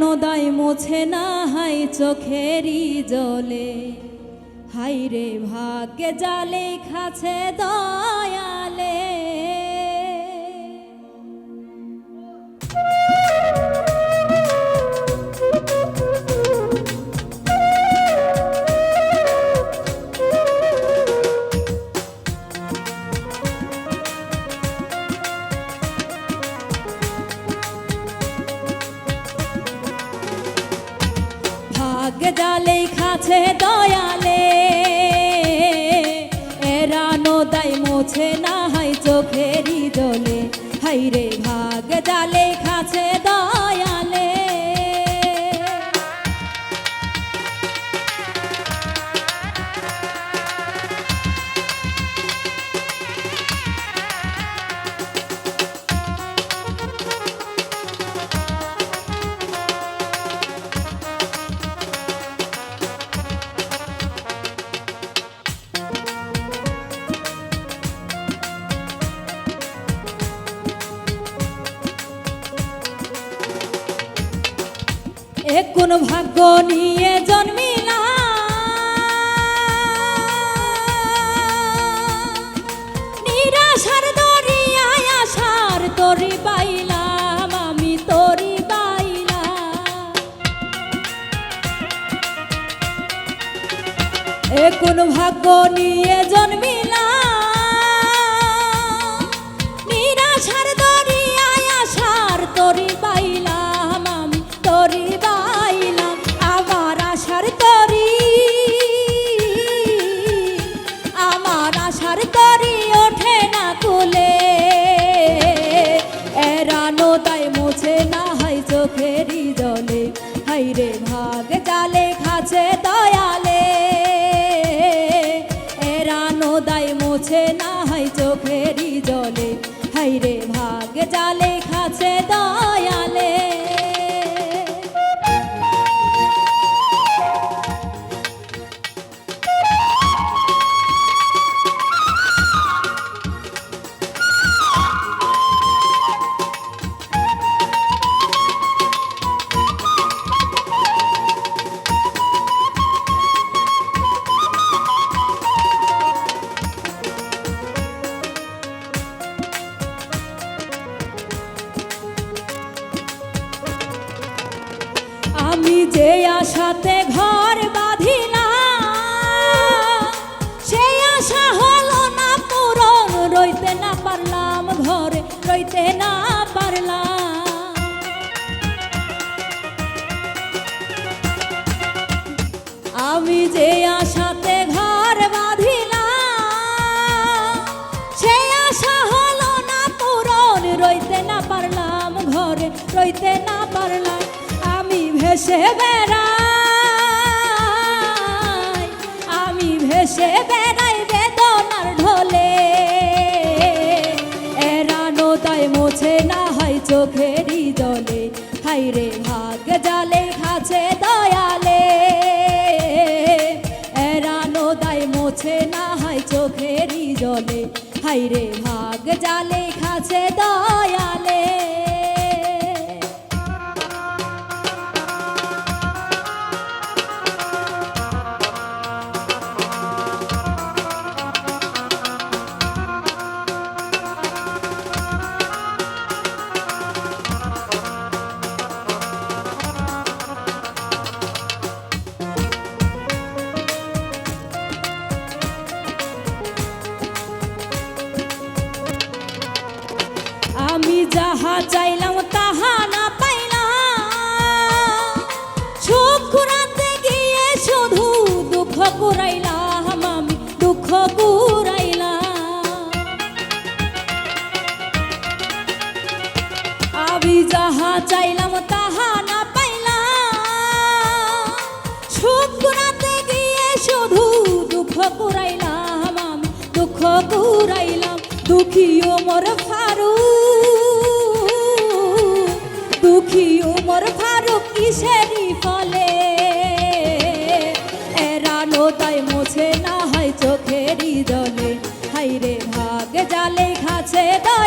দায় মোছে না হাই চোখেরি জলে। হাই রে ভাগ্যে জালে খাছে দয়ালে। ভাগ্য জালে খাছে দয়ালে এরানো দায় মোছে না হয় চোখেরই জলে। হাইরে ভাগ্য জালে কোন ভাগ্য নিয়ে জন্মিলা। নিরাশার দরিয়ায় আসার তরি পাইলাম, আমি তরি পাইলাম এ কোন ভাগ্য নিয়ে জন্মিলা। মোছে না হয় চোখেরই জলে। হাইরে যে আশাতে ভেসে বেড়াই, আমি ভেসে বেড়াই বেদনার ঢলে। এরানো তাই মোছে না হয় চোখেরই জলে। হাইরে ভাগ জালে খাছে দয়ালে। এরানো দায় মোছে না হয় চোখেরই জলে। হাইরে ভাগ জালে যাহা চাইলাম, তাহা না পাইলাম। সুখ কুড়াতে গিয়ে শুধু দুঃখ কুড়াইলাম আমি, দুঃখ কুড়াইলাম আমি যাহা চাইলাম, তাহা না পাইলাম। সুখ কুড়াতে গিয়ে শুধু দুঃখ কুড়াইলাম আমি, দুঃখ কুড়াইলাম দুঃখী মোর কিসেরই ফলে এরানো তাই মোছে না হয় চোখেরই দলে হাইরে ভাগ জালে খাছে দয়ালে